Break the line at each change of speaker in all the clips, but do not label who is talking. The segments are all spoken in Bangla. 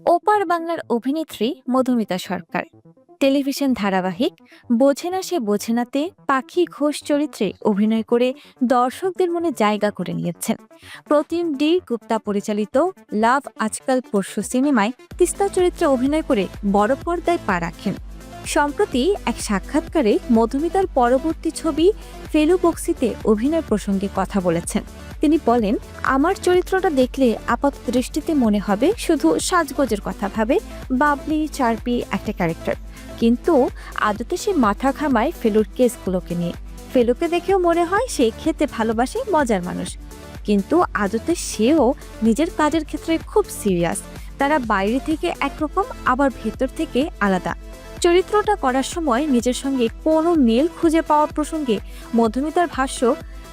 ওপার বাংলার অভিনেত্রী মধুমিতা সরকার। টেলিভিশন ধারাবাহিক বোঝে না সে বোঝে নাতে পাখি ঘোষ চরিত্রে অভিনয় করে দর্শকদের মনে জায়গা করে নিয়েছেন। প্রতিম ডি গুপ্তা পরিচালিত লাভ আজকাল পরশু সিনেমায় তিস্তা চরিত্রে অভিনয় করে বড় পর্দায় পা রাখেন। সম্প্রতি এক সাক্ষাৎকারে মধুমিতার পরবর্তী ছবি ফেলু বক্সিতে অভিনয় প্রসঙ্গে কথা বলেছেন। তিনি বলেন, আমার চরিত্রটা দেখলে আপাত দৃষ্টিতে মনে হবে শুধু সাজগোজের কথা ভাবে, বাবলি, চারপি একটা ক্যারেক্টার। কিন্তু আদতে সে মাথা ঘামায় ফেলুর কেসগুলোকে নিয়ে। ফেলুকে দেখেও মনে হয় সে খেতে ভালোবাসে মজার মানুষ। কিন্তু আদতে সেও নিজের কাজের ক্ষেত্রে খুব সিরিয়াস। তারা বাইরে থেকে একরকম, আবার ভেতর থেকে আলাদা। চরিত্রটা করার সময় নিজের সঙ্গে কোনো মিল খুঁজে পাওয়া প্রসঙ্গে মধুমিতার ভাষ্য,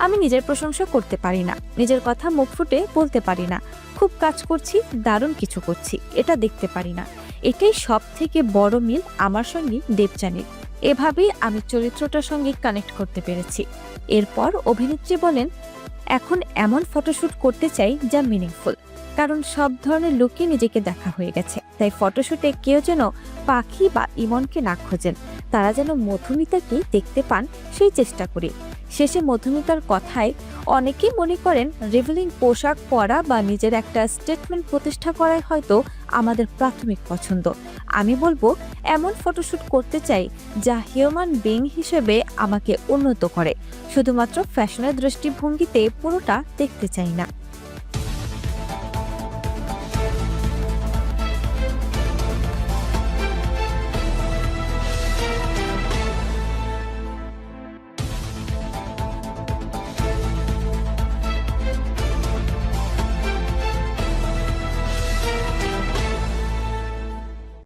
আমি নিজের প্রশংসা করতে পারি না, নিজের কথা মুখ ফুটে বলতে পারি না, খুব কাজ করছি, দারুণ কিছু করছি, এটা দেখতে পারি না। এটাই সব থেকে বড় মিল আমার সঙ্গে দেবযানীর। এভাবেই আমি চরিত্রটার সঙ্গে কানেক্ট করতে পেরেছি। এরপর অভিনেত্রী বলেন, এখন এমন ফটোশ্যুট করতে চাই যা মিনিংফুল কারণ সব ধরনের লুকে নিজেকে দেখা হয়ে গেছে। তাই ফটোশ্যুটে কেউ যেন পাখি বা ইমনকে না খোঁজেন, তারা যেন মধুমিতাকে দেখতে পান সেই চেষ্টা করি। শেষে মধুমিতার কথায় অনেকেই মনে করেন, রিভিলিং পোশাক পরা বা নিজের একটা স্টেটমেন্ট প্রতিষ্ঠা করাই হয়তো আমাদের প্রাথমিক পছন্দ। আমি বলব, এমন ফটোশ্যুট করতে চাই যা হিউম্যান বিং হিসেবে আমাকে উন্নত করে। শুধুমাত্র ফ্যাশনের দৃষ্টিভঙ্গিতে পুরোটা দেখতে চাই না।